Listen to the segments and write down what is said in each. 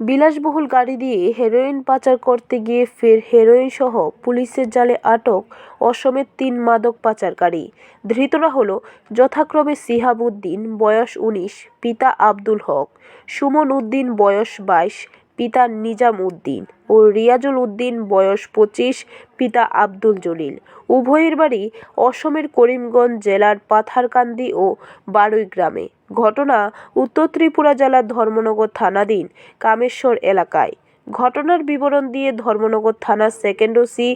বিলাসবহুল গাড়ি দিয়ে হেরোইন পাচার করতে গিয়ে ফের হেরোইন সহ পুলিশের জালে আটক অসমের তিন মাদক পাচারকারী। ধৃতরা হল যথাক্রমে সিহাব উদ্দিন বয়স উনিশ, পিতা আব্দুল হক, সুমন উদ্দিন, বয়স বাইশ, পিতা নিজাম উদ্দিন। ও রিয়াজুল উদ্দিন, বয়স পঁচিশ, পিতা আব্দুল জলিল। উভয়ের বাড়ি অসমের করিমগঞ্জ জেলার পাথারকান্দি ও বারুই গ্রামে। ঘটনা উত্তর ত্রিপুরা জেলার ধর্মনগর থানাধীন, কামেশ্বর এলাকায়। ঘটনার বিবরণ দিয়ে ধর্মনগর থানার সেকেন্ড ওসি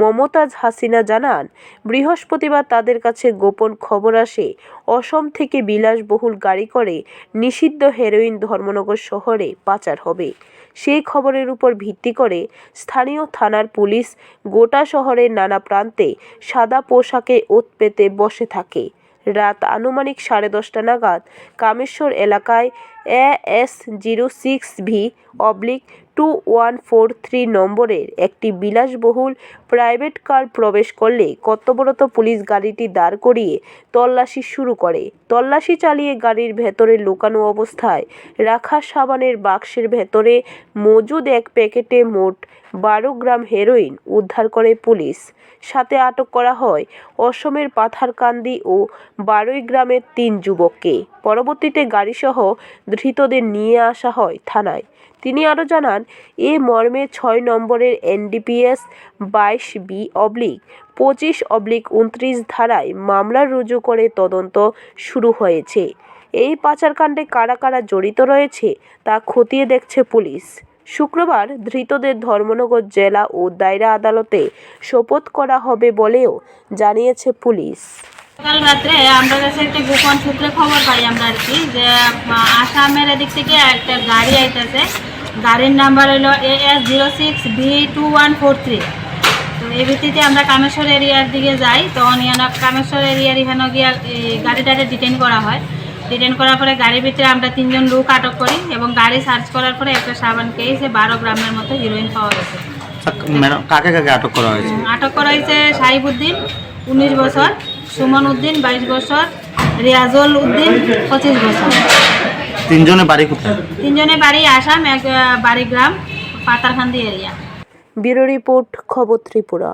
মমতাজ হাসিনা জানান, বৃহস্পতিবার তাদের কাছে গোপন খবর আসে। অসম থেকে বিলাসবহুল গাড়ি করে নিষিদ্ধ হেরোইন ধর্মনগর শহরে পাচার হবে। সেই খবরের উপর ভিত্তি করে স্থানীয় থানার পুলিশ গোটা শহরের নানা প্রান্তে সাদা পোশাকে ওত পেতে বসে থাকে। রাত আনুমানিক সাড়ে দশটা নাগাদ কামেশ্বর এলাকায় A S zero six V oblique two one four three নম্বরের একটি বিলাসবহুল প্রাইভেট কার প্রবেশ করলে কর্তব্যরত পুলিশ গাড়িটি দাঁড় করিয়ে তল্লাশি শুরু করে। তল্লাশি চালিয়ে গাড়ির ভেতরে লুকানো অবস্থায় রাখা সাবানের বাক্সের ভেতরে মজুদ এক প্যাকেটে মোট বারো গ্রাম হেরোইন উদ্ধার করে পুলিশ। সাথে আটক করা হয় অসমের পাথারকান্দি ও বারোই গ্রামের তিন যুবককে। পরবর্তীতে গাড়িসহ ধৃতদের নিয়ে আসা হয় থানায়। তিনি আরও জানান, এ মর্মে ছয় নম্বরের এনডিপিএস বাইশ বি অবলিক, পঁচিশ অবলিক উনত্রিশ ধারায় মামলা রুজু করে তদন্ত শুরু হয়েছে। এই পাচারকাণ্ডে কারা কারা জড়িত রয়েছে তা খতিয়ে দেখছে পুলিশ। শুক্রবার ধৃতদের ধর্মনগর জেলা ও দায়রা আদালতে শপথ করা হবে বলেও জানিয়েছে পুলিশ। কাল রাত্রে আমরা কাছে একটা গোপন সূত্রে খবর পাই আমরা আর কি যে আসামের এদিক থেকে একটা গাড়ি আইতেছে। গাড়ির নাম্বার হলো A S zero six V two one four three তো এই ভিত্তিতে আমরা কামেশ্বর এরিয়ার দিকে যাই। তখন ইয়ানা কামেশ্বর এরিয়ার এখানে গিয়ে গাড়িটাকে ডিটেন করা হয়। ডিটেন করার পরে গাড়ির ভিতরে আমরা তিনজন লোক আটক করি এবং গাড়ি সার্চ করার পরে একটা সাবান কেসে বারো গ্রামের মতো হিরোইন পাওয়া গেছে। কাকে কাকে আটক করা হয়েছে? আটক করা হয়েছে সাহিবুদ্দিন উনিশ বছর। সুমন উদ্দিন বাইশ বছর। রিয়াজুল উদ্দিন পঁচিশ বছর। তিনজনে বাড়ি কোথায়? তিনজনের বাড়ি আসাম এক বাড়ি গ্রাম পাতারখান্দি এরিয়া। ব্যুরো রিপোর্ট খবর ত্রিপুরা।